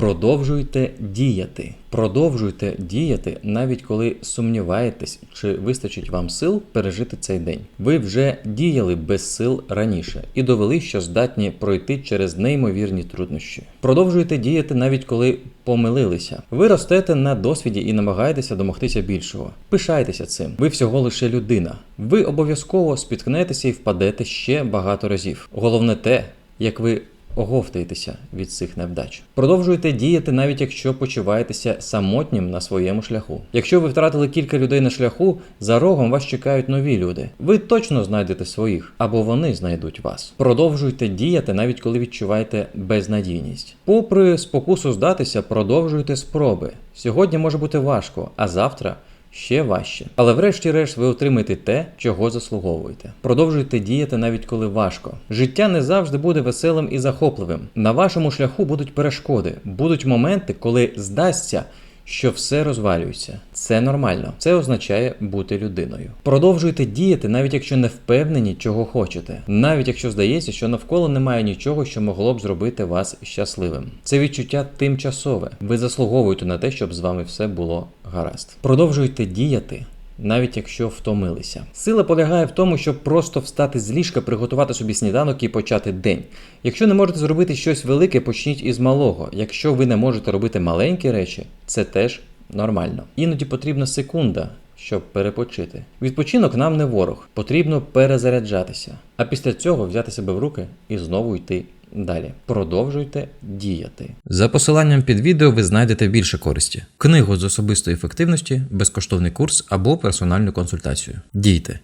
Продовжуйте діяти. Продовжуйте діяти, навіть коли сумніваєтесь, чи вистачить вам сил пережити цей день. Ви вже діяли без сил раніше і довели, що здатні пройти через неймовірні труднощі. Продовжуйте діяти навіть коли помилилися. Ви ростете на досвіді і намагаєтеся домогтися більшого. Пишайтеся цим. Ви всього лише людина. Ви обов'язково спіткнетеся і впадете ще багато разів. Головне те, як ви оговтаєтеся від цих невдач. Продовжуйте діяти, навіть якщо почуваєтеся самотнім на своєму шляху. Якщо ви втратили кілька людей на шляху, за рогом вас чекають нові люди. Ви точно знайдете своїх, або вони знайдуть вас. Продовжуйте діяти, навіть коли відчуваєте безнадійність. Попри спокусу здатися, продовжуйте спроби. Сьогодні може бути важко, а завтра ще важче. Але врешті-решт ви отримаєте те, чого заслуговуєте. Продовжуйте діяти навіть коли важко. Життя не завжди буде веселим і захопливим. На вашому шляху будуть перешкоди, будуть моменти, коли здасться. Що все розвалюється, це нормально. Це означає бути людиною. Продовжуйте діяти, навіть якщо не впевнені, чого хочете, навіть якщо здається, що навколо немає нічого, що могло б зробити вас щасливим. Це відчуття тимчасове. Ви заслуговуєте на те, щоб з вами все було гаразд. Продовжуйте діяти. Навіть якщо втомилися, сила полягає в тому, щоб просто встати з ліжка, приготувати собі сніданок і почати день. Якщо не можете зробити щось велике, почніть із малого. Якщо ви не можете робити маленькі речі, це теж нормально. Іноді потрібна секунда, щоб перепочити. Відпочинок нам не ворог, потрібно перезаряджатися, а після цього взяти себе в руки і знову йти далі. Продовжуйте діяти. За посиланням під відео ви знайдете більше користі: книгу з особистої ефективності, безкоштовний курс або персональну консультацію. Дійте!